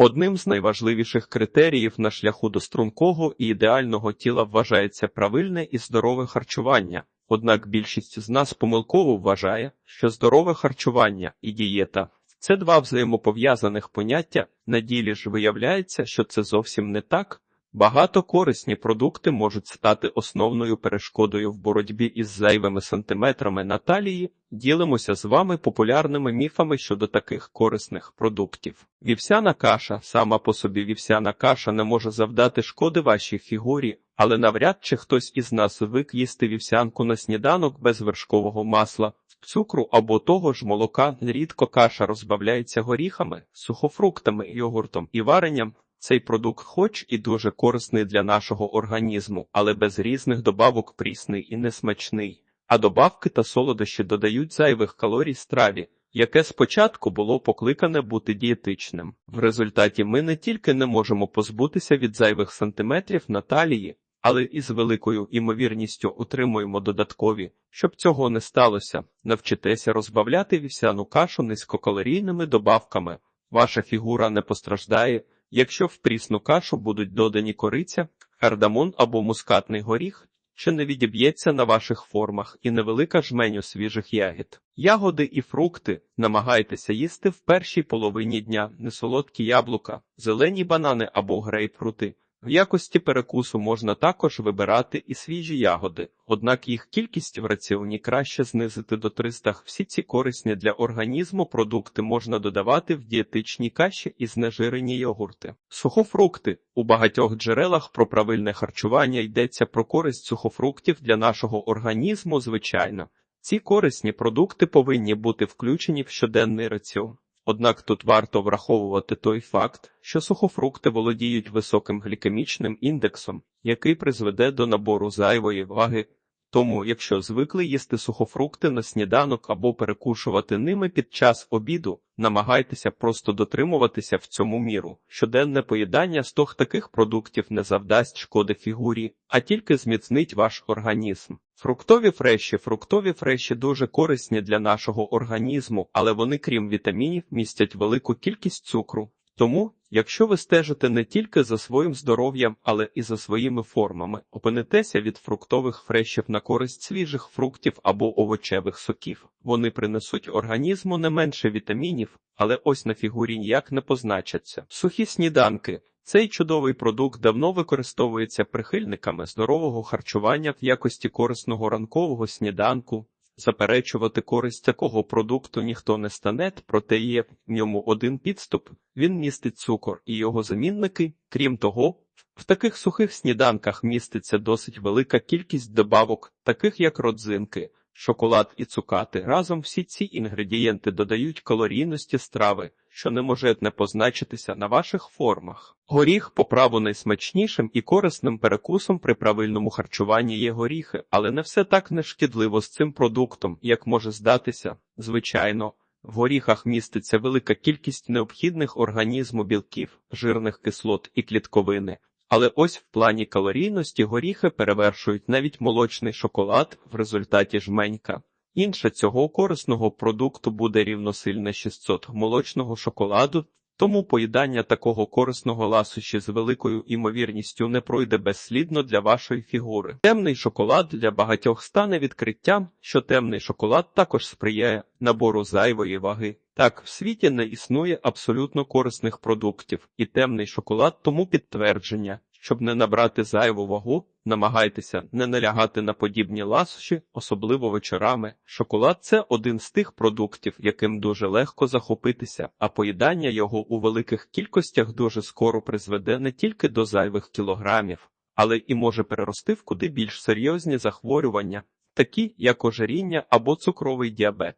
Одним з найважливіших критеріїв на шляху до стрункого і ідеального тіла вважається правильне і здорове харчування. Однак більшість з нас помилково вважає, що здорове харчування і дієта це два взаємопов'язаних поняття. На ділі ж виявляється, що це зовсім не так. Багато корисні продукти можуть стати основною перешкодою в боротьбі із зайвими сантиметрами на талії. Ділимося з вами популярними міфами щодо таких корисних продуктів. Вівсяна каша сама по собі вівсяна каша не може завдати шкоди вашій фігурі, але навряд чи хтось із нас звик їсти вівсянку на сніданок без вершкового масла, цукру або того ж молока. Рідко каша розбавляється горіхами, сухофруктами, йогуртом і варенням. Цей продукт, хоч і дуже корисний для нашого організму, але без різних добавок прісний і несмачний. А добавки та солодощі додають зайвих калорій страві, яке спочатку було покликане бути дієтичним. В результаті ми не тільки не можемо позбутися від зайвих сантиметрів на талії, але і з великою імовірністю утримуємо додаткові. Щоб цього не сталося, навчитеся розбавляти вівсяну кашу низькокалорійними добавками. Ваша фігура не постраждає. Якщо в прісну кашу будуть додані кориця, кардамон або мускатний горіх, що не відіб'ється на ваших формах і невелика жменю свіжих ягід. Ягоди і фрукти намагайтеся їсти в першій половині дня, несолодкі яблука, зелені банани або грейпфрути. В якості перекусу можна також вибирати і свіжі ягоди, однак їх кількість в раціоні краще знизити до 300. Всі ці корисні для організму продукти можна додавати в дієтичні каші і знежирені йогурти. Сухофрукти у багатьох джерелах про правильне харчування йдеться про користь сухофруктів для нашого організму. Звичайно, ці корисні продукти повинні бути включені в щоденний раціон. Однак тут варто враховувати той факт, що сухофрукти володіють високим глікемічним індексом, який призведе до набору зайвої ваги. Тому, якщо звикли їсти сухофрукти на сніданок або перекушувати ними під час обіду, намагайтеся просто дотримуватися в цьому міру. Щоденне поїдання з тох таких продуктів не завдасть шкоди фігурі, а тільки зміцнить ваш організм. Фруктові фреші, фруктові фреші дуже корисні для нашого організму, але вони, крім вітамінів, містять велику кількість цукру. Тому, якщо ви стежите не тільки за своїм здоров'ям, але і за своїми формами, опинитеся від фруктових фрешів на користь свіжих фруктів або овочевих соків. Вони принесуть організму не менше вітамінів, але ось на фігурі ніяк не позначаться. Сухі сніданки. Цей чудовий продукт давно використовується прихильниками здорового харчування в якості корисного ранкового сніданку. Заперечувати користь такого продукту ніхто не стане, проте є в ньому один підступ. Він містить цукор і його замінники. Крім того, в таких сухих сніданках міститься досить велика кількість добавок, таких як родзинки, шоколад і цукати. Разом всі ці інгредієнти додають калорійності страви, що не може не позначитися на ваших формах. Горіх по праву найсмачнішим і корисним перекусом при правильному харчуванні є горіхи, але не все так нешкідливо з цим продуктом, як може здатися. Звичайно, в горіхах міститься велика кількість необхідних організму білків, жирних кислот і клітковини. Але ось в плані калорійності горіхи перевершують навіть молочний шоколад в результаті жменька. Інша цього корисного продукту буде рівносильне 600 молочного шоколаду, тому поїдання такого корисного ласощі з великою імовірністю не пройде безслідно для вашої фігури. Темний шоколад для багатьох стане відкриттям, що темний шоколад також сприяє набору зайвої ваги. Так, в світі не існує абсолютно корисних продуктів, і темний шоколад тому підтвердження. Щоб не набрати зайву вагу, намагайтеся не налягати на подібні ласощі, особливо вечорами. Шоколад це один з тих продуктів, яким дуже легко захопитися, а поїдання його у великих кількостях дуже скоро призведе не тільки до зайвих кілограмів, але і може перерости в куди більш серйозні захворювання, такі як ожиріння або цукровий діабет.